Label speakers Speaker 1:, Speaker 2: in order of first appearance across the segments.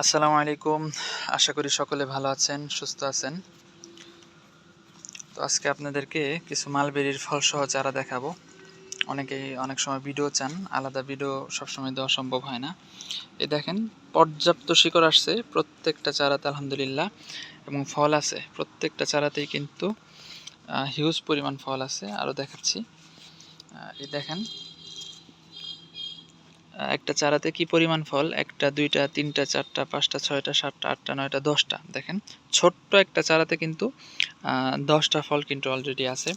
Speaker 1: আসসালামু আলাইকুম। আশা করি সকলে ভালো আছেন, সুস্থ আছেন। তো আজকে আপনাদেরকে কিছু মালবেরির ফলসহ চারা দেখাবো। অনেকেই অনেক সময় ভিডিও চান, আলাদা ভিডিও সবসময় দেওয়া সম্ভব হয় না। এই দেখেন, পর্যাপ্ত শিকড় আসছে, প্রত্যেকটা চারাতে আলহামদুলিল্লাহ, এবং ফল আছে। প্রত্যেকটা চারাতেই কিন্তু হিউজ পরিমাণ ফল আছে। আরও দেখাচ্ছি। এই দেখেন একটা চারাতে কি পরিমাণ ফল? একটা, দুইটা, তিনটা, চারটা, পাঁচটা, ছয়টা, সাতটা, আটটা, নয়টা, দশটা। দেখেন, ছোট্ট একটা চারাতে কিন্তু দশটা ফল কিন্তু অলরেডি আছে।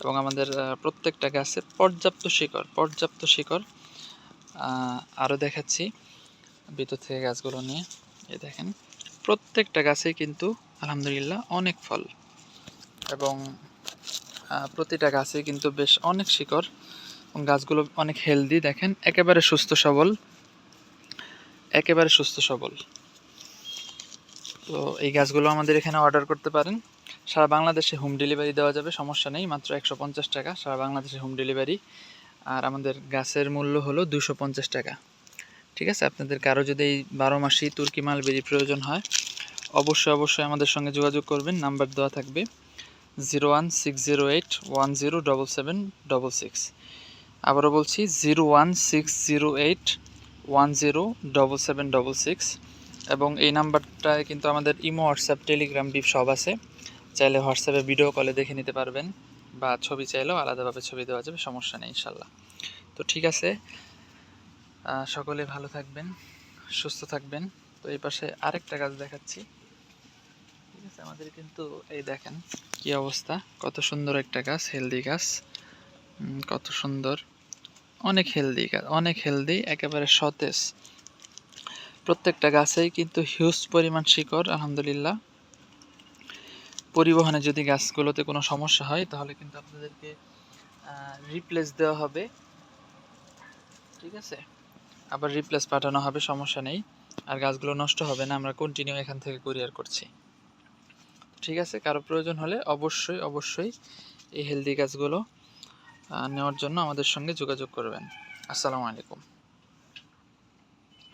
Speaker 1: এবং আমাদের প্রত্যেকটা গাছে পর্যাপ্ত শিকড় পর্যাপ্ত শিকড়। আরও দেখাচ্ছি ভিতর থেকে গাছগুলো নিয়ে। এ দেখেন, প্রত্যেকটা গাছেই কিন্তু আলহামদুলিল্লাহ অনেক ফল। এবং প্রতিটা গাছে কিন্তু বেশ অনেক শিকড়। গাছগুলো অনেক হেলদি দেখেন, একেবারে সুস্থ সবল। একেবারে সুস্থ সবল। তো এই গাছগুলো আমাদের এখানে অর্ডার করতে পারেন। সারা বাংলাদেশে হোম ডেলিভারি দেওয়া যাবে, সমস্যা নেই, মাত্র একশো পঞ্চাশ টাকা, সারা বাংলাদেশে হোম ডেলিভারি আর আমাদের গাছের মূল্য হলো দুশো পঞ্চাশ টাকা। ঠিক আছে? আপনাদের কারও যদি এই বারো মাসি তুর্কি মাল মালবেরি প্রয়োজন হয়, অবশ্যই অবশ্যই আমাদের সঙ্গে যোগাযোগ করবেন, নাম্বার দেওয়া থাকবে, zero one six zero eight one zero double seven double six. আবারও বলছি zero one six zero eight one zero double seven double six এবং এই নাম্বারটায় কিন্তু আমাদের ইমো, হোয়াটসঅ্যাপ, টেলিগ্রাম বিপ সব আছে। চাইলে হোয়াটসঅ্যাপে ভিডিও কলে দেখে নিতে পারবেন বা ছবি চাইলেও আলাদাভাবে ছবি দেওয়া যাবে, সমস্যা নেই ইনশাল্লাহ। তো ঠিক আছে সকলে ভালো থাকবেন, সুস্থ থাকবেন। তো এই পাশে আরেকটা গাছ দেখাচ্ছি। ঠিক আছে, আমাদের কিন্তু এই দেখেন কি অবস্থা, কত সুন্দর একটা গাছ হেলদি গাছ। কত সুন্দর। অনেক হেলদি গাছ অনেক হেলদি একেবারে সতেজ। প্রত্যেকটা গাছেই কিন্তু হিউজ পরিমাণ শিকড়, আলহামদুলিল্লাহ। পরিবহনে যদি গাছগুলোতে কোনো সমস্যা হয়, তাহলে কিন্তু আপনাদেরকে রিপ্লেস দেওয়া হবে। ঠিক আছে? আবার রিপ্লেস পাঠানো হবে, সমস্যা নেই। আর গাছগুলো নষ্ট হবে না, আমরা কন্টিনিউ এখান থেকে কুরিয়ার করছি। ঠিক আছে? কারও প্রয়োজন হলে অবশ্যই অবশ্যই এই হেলদি গাছগুলো নেওয়ার জন্য আমাদের সঙ্গে যোগাযোগ করবেন। আসসালামু আলাইকুম।